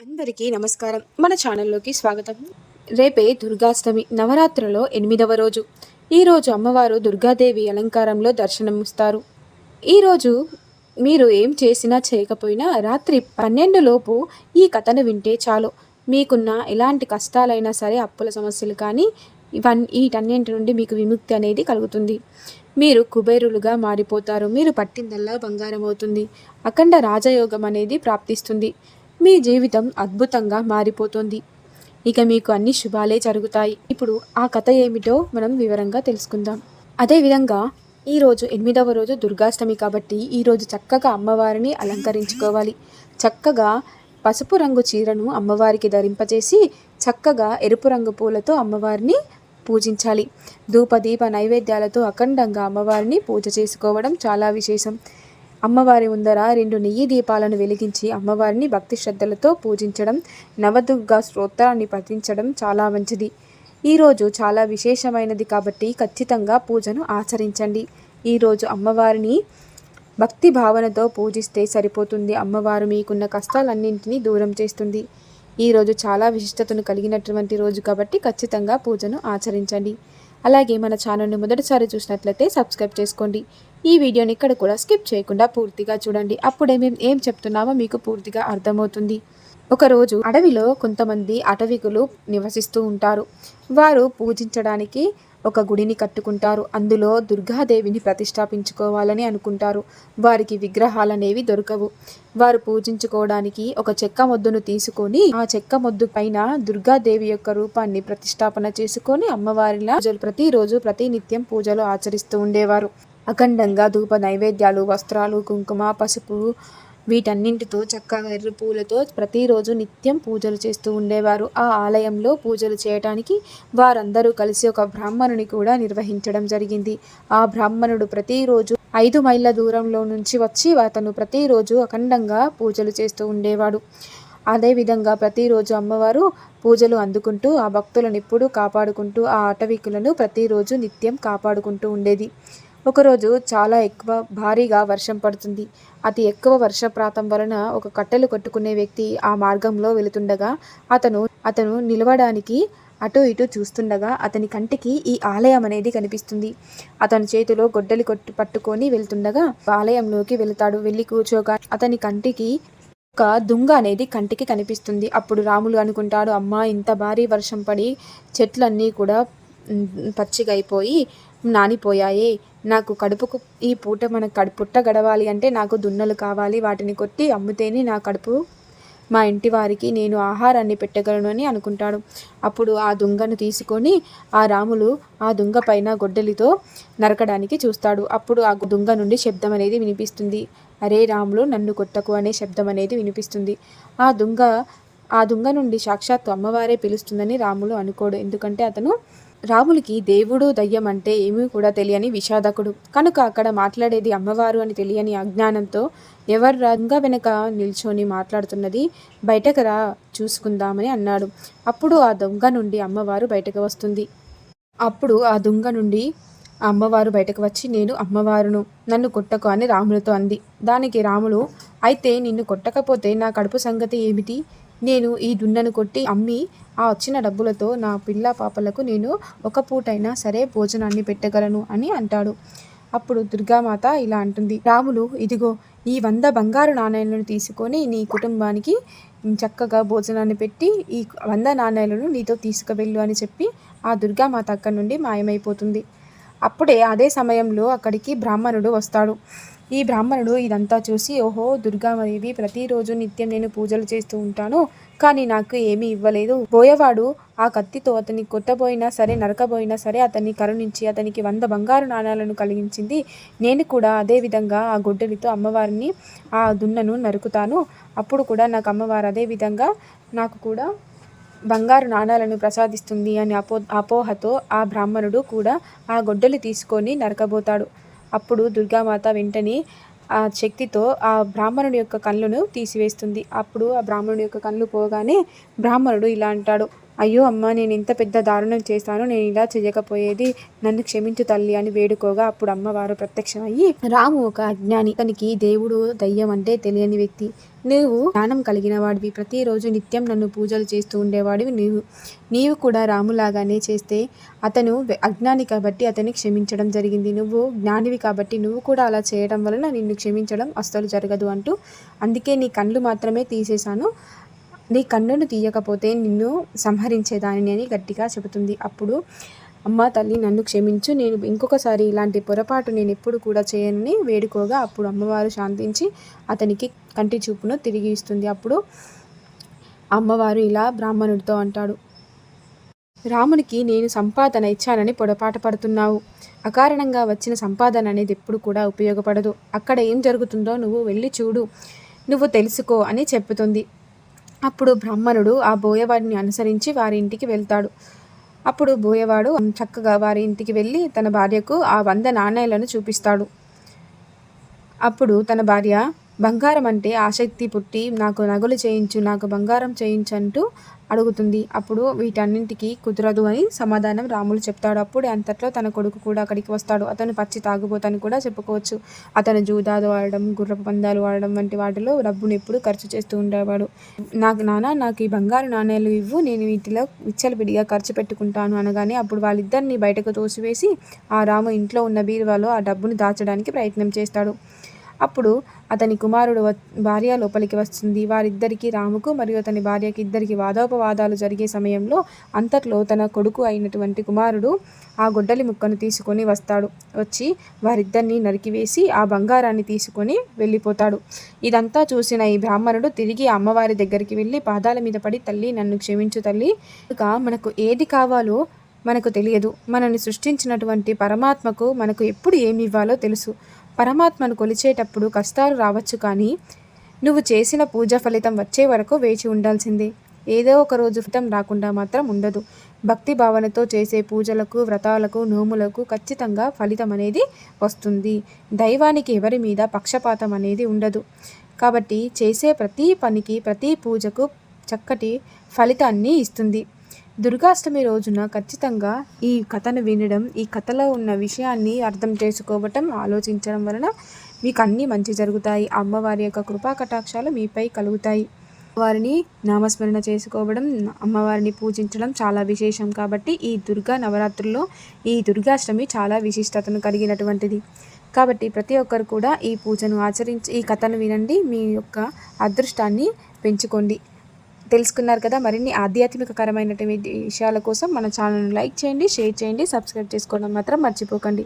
అందరికీ నమస్కారం. మన ఛానల్లోకి స్వాగతం. రేపే దుర్గాష్టమి నవరాత్రిలో ఎనిమిదవ రోజు. ఈరోజు అమ్మవారు దుర్గాదేవి అలంకారంలో దర్శనమిస్తారు. ఈరోజు మీరు ఏం చేసినా చేయకపోయినా రాత్రి పన్నెండు లోపు ఈ కథను వింటే చాలు. మీకున్న ఎలాంటి కష్టాలైనా సరే అప్పుల సమస్యలు కానీ ఇవన్ వీటన్నింటి నుండి మీకు విముక్తి అనేది కలుగుతుంది. మీరు కుబేరులుగా మారిపోతారు. మీరు పట్టిందల్లా బంగారం అవుతుంది. అఖండ రాజయోగం అనేది ప్రాప్తిస్తుంది. మీ జీవితం అద్భుతంగా మారిపోతుంది. ఇక మీకు అన్ని శుభాలే జరుగుతాయి. ఇప్పుడు ఆ కథ ఏమిటో మనం వివరంగా తెలుసుకుందాం. అదేవిధంగా ఈరోజు ఎనిమిదవ రోజు దుర్గాష్టమి కాబట్టి ఈరోజు చక్కగా అమ్మవారిని అలంకరించుకోవాలి. చక్కగా పసుపు రంగు చీరను అమ్మవారికి ధరింపచేసి చక్కగా ఎరుపు రంగు పూలతో అమ్మవారిని పూజించాలి. ధూపదీప నైవేద్యాలతో అఖండంగా అమ్మవారిని పూజ చేసుకోవడం చాలా విశేషం. అమ్మవారి ముందర రెండు నెయ్యి దీపాలను వెలిగించి అమ్మవారిని భక్తి శ్రద్ధలతో పూజించడం నవదుర్గ స్తోత్రాన్ని పఠించడం చాలా మంచిది. ఈరోజు చాలా విశేషమైనది కాబట్టి ఖచ్చితంగా పూజను ఆచరించండి. ఈరోజు అమ్మవారిని భక్తి భావనతో పూజిస్తే సరిపోతుంది. అమ్మవారు మీకున్న కష్టాలన్నింటినీ దూరం చేస్తుంది. ఈరోజు చాలా విశిష్టతను కలిగినటువంటి రోజు కాబట్టి ఖచ్చితంగా పూజను ఆచరించండి. అలాగే మన ఛానల్ని మొదటిసారి చూసినట్లయితే సబ్స్క్రైబ్ చేసుకోండి. ఈ వీడియోని ఇక్కడ కూడా స్కిప్ చేయకుండా పూర్తిగా చూడండి. అప్పుడే మేము ఏం చెప్తున్నామో మీకు పూర్తిగా అర్థమవుతుంది. ఒకరోజు అడవిలో కొంతమంది అటవికులు నివసిస్తూ ఉంటారు. వారు పూజించడానికి ఒక గుడిని కట్టుకుంటారు. అందులో దుర్గాదేవిని ప్రతిష్టాపించుకోవాలని అనుకుంటారు. వారికి విగ్రహాలనేవి దొరకవు. వారు పూజించుకోవడానికి ఒక చెక్క మొద్దును తీసుకొని ఆ చెక్క మొద్దు పైన దుర్గాదేవి యొక్క రూపాన్ని ప్రతిష్టాపన చేసుకొని అమ్మవారిలా పూజలు ప్రతిరోజు ప్రతి నిత్యం పూజలు ఆచరిస్తూ ఉండేవారు. అఖండంగా ధూప నైవేద్యాలు వస్త్రాలు కుంకుమ పసుపు వీటన్నింటితో చక్కగా ఎర్ర పూలతో ప్రతిరోజు నిత్యం పూజలు చేస్తూ ఉండేవారు. ఆ ఆలయంలో పూజలు చేయటానికి వారందరూ కలిసి ఒక బ్రాహ్మణుని కూడా నిర్వహించడం జరిగింది. ఆ బ్రాహ్మణుడు ప్రతిరోజు ఐదు మైళ్ళ దూరంలో నుంచి వచ్చి అతను ప్రతిరోజు అఖండంగా పూజలు చేస్తూ ఉండేవాడు. అదేవిధంగా ప్రతిరోజు అమ్మవారు పూజలు అందుకుంటూ ఆ భక్తులను ఎప్పుడూ కాపాడుకుంటూ ఆ అటవికులను ప్రతిరోజు నిత్యం కాపాడుకుంటూ ఉండేది. ఒకరోజు చాలా ఎక్కువ భారీగా వర్షం పడుతుంది. అతి ఎక్కువ వర్షప్రాతం వలన ఒక కట్టెలు కట్టుకునే వ్యక్తి ఆ మార్గంలో వెళుతుండగా అతను అతను నిలవడానికి అటు ఇటు చూస్తుండగా అతని కంటికి ఈ ఆలయం అనేది కనిపిస్తుంది. అతని చేతిలో గొడ్డలి కొట్టు పట్టుకొని వెళ్తుండగా ఆలయంలోకి వెళుతాడు. వెళ్ళి కూర్చోగా అతని కంటికి ఒక దుంగ అనేది కంటికి కనిపిస్తుంది. అప్పుడు రాములు అనుకుంటాడు అమ్మ ఇంత భారీ వర్షం పడి చెట్లన్నీ కూడా పచ్చిగైపోయి పచ్చిగా అయిపోయి నానిపోయాయే. నాకు కడుపుకు ఈ పూట మన పుట్ట గడవాలి అంటే నాకు దున్నలు కావాలి. వాటిని కొట్టి అమ్మితేనే నా కడుపు మా ఇంటి వారికి నేను ఆహారాన్ని పెట్టగలను అని అనుకుంటాడు. అప్పుడు ఆ దుంగను తీసుకొని ఆ రాములు ఆ దుంగ పైన గొడ్డలితో నరకడానికి చూస్తాడు. అప్పుడు ఆ దుంగ నుండి శబ్దం అనేది వినిపిస్తుంది. అరే రాములు నన్ను కొట్టకు అనే శబ్దం అనేది వినిపిస్తుంది. ఆ దుంగ ఆ దుంగ నుండి సాక్షాత్తు అమ్మవారే పిలుస్తుందని రాములు అనుకోడు. ఎందుకంటే అతను రాములకి దేవుడు దయ్యం అంటే ఏమీ కూడా తెలియని విషాదకుడు. కనుక అక్కడ మాట్లాడేది అమ్మవారు అని తెలియని అజ్ఞానంతో ఎవరు రంగ వెనక నిల్చొని మాట్లాడుతున్నది బయటకు రా చూసుకుందామని అన్నాడు. అప్పుడు ఆ దొంగ నుండి అమ్మవారు బయటకు వస్తుంది. అప్పుడు ఆ దొంగ నుండి అమ్మవారు బయటకు వచ్చి నేను అమ్మవారును. నన్ను కొట్టకు అని రాములతో అంది. దానికి రాములు అయితే నిన్ను కొట్టకపోతే నా కడుపు సంగతి ఏమిటి? నేను ఈ దున్నను కొట్టి అమ్మి ఆ వచ్చిన డబ్బులతో నా పిల్ల పాపలకు నేను ఒక పూటైనా సరే భోజనాన్ని పెట్టగలను అని అంటాడు. అప్పుడు దుర్గామాత ఇలా అంటుంది. రాములు ఇదిగో ఈ వంద బంగారు నాణేలను తీసుకొని నీ కుటుంబానికి చక్కగా భోజనాన్ని పెట్టి ఈ వంద నాణేలను నీతో తీసుకువెళ్ళు అని చెప్పి ఆ దుర్గామాత అక్కడి నుండి మాయమైపోతుంది. అప్పుడే అదే సమయంలో అక్కడికి బ్రాహ్మణుడు వస్తాడు. ఈ బ్రాహ్మణుడు ఇదంతా చూసి ఓహో దుర్గాదేవి ప్రతిరోజు నిత్యం నేను పూజలు చేస్తూ ఉంటాను కానీ నాకు ఏమీ ఇవ్వలేదు. బోయవాడు ఆ కత్తితో అతన్ని కొట్టబోయినా సరే నరకబోయినా సరే అతన్ని కరుణించి అతనికి వంద బంగారు నాణాలను కలిగించింది. నేను కూడా అదే విధంగా ఆ గొడ్డలితో అమ్మవారిని ఆ దున్నను నరుకుతాను. అప్పుడు కూడా నాకు అమ్మవారు అదే విధంగా నాకు కూడా బంగారు నాణాలను ప్రసాదిస్తుంది అని అపో అపోహతో ఆ బ్రాహ్మణుడు కూడా ఆ గొడ్డలి తీసుకొని నరకబోతాడు. అప్పుడు దుర్గామాత వెంటనే ఆ శక్తితో ఆ బ్రాహ్మణుడి యొక్క కళ్ళను తీసివేస్తుంది. అప్పుడు ఆ బ్రాహ్మణుడి యొక్క కళ్ళు పోగానే బ్రాహ్మణుడు ఇలా అంటాడు అయ్యో అమ్మ నేను ఇంత పెద్ద దారుణం చేశాను నేను ఇలా చేయకపోయేది. నన్ను క్షమించు తల్లి అని వేడుకోగా అప్పుడు అమ్మవారు ప్రత్యక్షమయ్యి రాము ఒక అజ్ఞాని తనకి దేవుడు దయ్యం అంటే తెలియని వ్యక్తి. నువ్వు జ్ఞానం కలిగిన వాడివి. ప్రతిరోజు నిత్యం నన్ను పూజలు చేస్తూ ఉండేవాడివి నీవు. నీవు కూడా రాములాగానే చేస్తే అతను అజ్ఞాని కాబట్టి అతన్ని క్షమించడం జరిగింది. నువ్వు జ్ఞానివి కాబట్టి నువ్వు కూడా అలా చేయడం వలన నిన్ను క్షమించడం అస్సలు జరగదు అంటూ అందుకే నీ కళ్ళు మాత్రమే తీసేశాను. నీ కన్నును తీయకపోతే నిన్ను సంహరించేదానిని అని గట్టిగా చెబుతుంది. అప్పుడు అమ్మ తల్లి నన్ను క్షమించు నేను ఇంకొకసారి ఇలాంటి పొరపాటు నేను ఎప్పుడు కూడా చేయనని వేడుకోగా అప్పుడు అమ్మవారు శాంతించి అతనికి కంటి చూపును తిరిగి ఇస్తుంది. అప్పుడు అమ్మవారు ఇలా బ్రాహ్మణుడితో అంటాడు రామునికి నేను సంపాదన ఇచ్చానని పొడపాట పడుతున్నావు. అకారణంగా వచ్చిన సంపాదన అనేది ఎప్పుడు కూడా ఉపయోగపడదు. అక్కడ ఏం జరుగుతుందో నువ్వు వెళ్ళి చూడు. నువ్వు తెలుసుకో అని చెప్పుతుంది అప్పుడు బ్రాహ్మణుడు ఆ బోయవాడిని అనుసరించి వారి ఇంటికి వెళ్తాడు. అప్పుడు బోయవాడు చక్కగా వారి ఇంటికి వెళ్ళి తన భార్యకు ఆ వంద నాణేలను చూపిస్తాడు. అప్పుడు తన భార్య బంగారం అంటే ఆసక్తి పుట్టి నాకు నగలు చేయించు నాకు బంగారం చేయించంటూ అడుగుతుంది. అప్పుడు వీటన్నింటికి కుదరదు అని సమాధానం రాములు చెప్తాడు. అప్పుడు అంతట్లో తన కొడుకు కూడా అక్కడికి వస్తాడు. అతను పచ్చి తాగుబోతని కూడా చెప్పుకోవచ్చు. అతను జూదాలు ఆడడం గుర్రపు పందాలు ఆడడం వంటి వాటిలో డబ్బును ఎప్పుడు ఖర్చు చేస్తూ ఉండేవాడు. నాకు నాన్న నాకు ఈ బంగారు నాణేలు ఇవ్వు. నేను వీటిలో విచ్చలవిడిగా ఖర్చు పెట్టుకుంటాను అనగానే అప్పుడు వాళ్ళిద్దరిని బయటకు తోసివేసి ఆ రాము ఇంట్లో ఉన్న బీరువాలో ఆ డబ్బును దాచడానికి ప్రయత్నం చేస్తాడు. అప్పుడు అతని కుమారుడు భార్య లోపలికి వస్తుంది. వారిద్దరికి రాముకు మరియు అతని భార్యకి ఇద్దరికి వాదోపవాదాలు జరిగే సమయంలో అంతట్లో తన కొడుకు అయినటువంటి కుమారుడు ఆ గొడ్డలి ముక్కను తీసుకొని వస్తాడు. వచ్చి వారిద్దరిని నరికివేసి ఆ బంగారాన్ని తీసుకొని వెళ్ళిపోతాడు. ఇదంతా చూసిన ఈ బ్రాహ్మణుడు తిరిగి అమ్మవారి దగ్గరికి వెళ్ళి పాదాల మీద పడి తల్లి నన్ను క్షమించు తల్లి. ఇక మనకు ఏది కావాలో మనకు తెలియదు. మనల్ని సృష్టించినటువంటి పరమాత్మకు మనకు ఎప్పుడు ఏమి ఇవ్వాలో తెలుసు. పరమాత్మను కొలిచేటప్పుడు కష్టాలు రావచ్చు కానీ నువ్వు చేసిన పూజ ఫలితం వచ్చే వరకు వేచి ఉండాల్సిందే. ఏదో ఒక రోజు ఫలితం రాకుండా మాత్రం ఉండదు. భక్తి భావనతో చేసే పూజలకు వ్రతాలకు నోములకు ఖచ్చితంగా ఫలితం అనేది వస్తుంది. దైవానికి ఎవరి మీద పక్షపాతం అనేది ఉండదు. కాబట్టి చేసే ప్రతి పనికి ప్రతి పూజకు చక్కటి ఫలితాన్ని ఇస్తుంది. దుర్గాష్టమి రోజున ఖచ్చితంగా ఈ కథను వినడం ఈ కథలో ఉన్న విషయాన్ని అర్థం చేసుకోవటం ఆలోచించడం వలన మీకు అన్నీ మంచి జరుగుతాయి. అమ్మవారి యొక్క కృపా కటాక్షాలు మీపై కలుగుతాయి. వారిని నామస్మరణ చేసుకోవడం అమ్మవారిని పూజించడం చాలా విశేషం కాబట్టి ఈ దుర్గా నవరాత్రుల్లో ఈ దుర్గాష్టమి చాలా విశిష్టతను కలిగినటువంటిది. కాబట్టి ప్రతి ఒక్కరు కూడా ఈ పూజను ఆచరించి ఈ కథను వినండి. మీ యొక్క అదృష్టాన్ని పెంచుకోండి. తెలుసుకున్నారు కదా మరిన్ని ఆధ్యాత్మికకరమైనటువంటి విషయాల కోసం మన ఛానల్ని లైక్ చేయండి షేర్ చేయండి సబ్స్క్రైబ్ చేసుకోవడం మాత్రం మర్చిపోకండి.